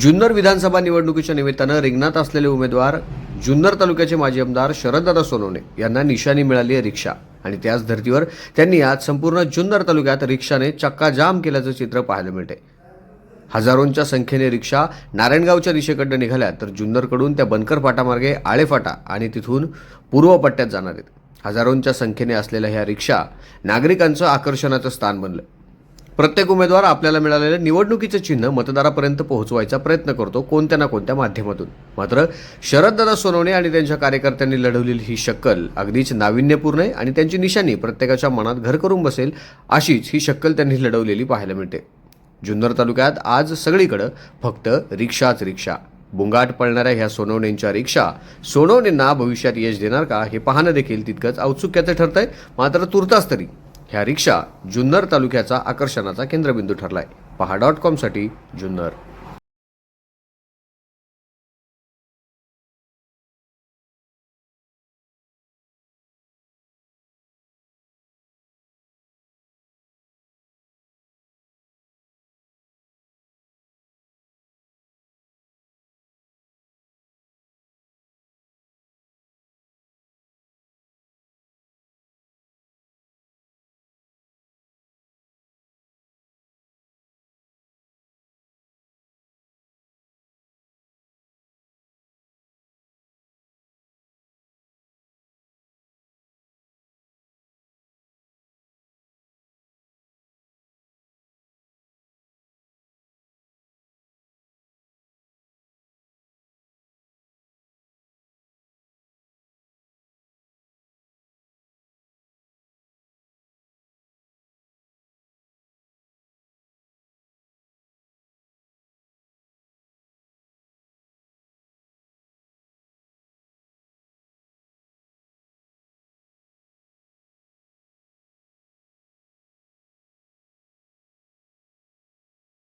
जुन्नर विधानसभा निवडणुकीच्या निमित्तानं रिंगणात असलेले उमेदवार जुन्नर तालुक्याचे माजी आमदार शरददादा सोनवणे यांना निशाणी मिळाली आहे रिक्षा. आणि त्याच धर्तीवर त्यांनी आज संपूर्ण जुन्नर तालुक्यात रिक्षाने चक्काजाम केल्याचं चित्र पाहायला मिळते. हजारोंच्या संख्येने रिक्षा नारायणगावच्या दिशेकडनं निघाल्या तर जुन्नरकडून त्या बनकर फाटामार्गे आळेफाटा आणि तिथून पूर्व पट्ट्यात जाणार आहेत. हजारोंच्या संख्येने असलेल्या ह्या रिक्षा नागरिकांचं आकर्षणाचं स्थान बनलं. प्रत्येक उमेदवार आपल्याला मिळालेलं निवडणुकीचं चिन्ह मतदारापर्यंत पोहोचवायचा प्रयत्न करतो कोणत्या ना कोणत्या माध्यमातून. मात्र शरददादा सोनवणे आणि त्यांच्या कार्यकर्त्यांनी लढवलेली ही शक्कल अगदीच नाविन्यपूर्ण आहे आणि त्यांची निशाणी प्रत्येकाच्या मनात घर करून बसेल अशीच ही शक्कल त्यांनी लढवलेली पाहायला मिळते. जुन्नर तालुक्यात आज सगळीकडं फक्त रिक्षाच रिक्षा. बुंगाट पळणाऱ्या ह्या सोनवणेंच्या रिक्षा सोनवणेंना भविष्यात यश देणार का हे पाहणं देखील तितकंच औत्सुक्याचं ठरतंय मात्र तुर्तास तरी. ह्या रिक्षा जुन्नर तालुक्याचा आकर्षणाचा केंद्रबिंदू ठरलाय. पहा डॉट कॉमसाठी जुन्नर.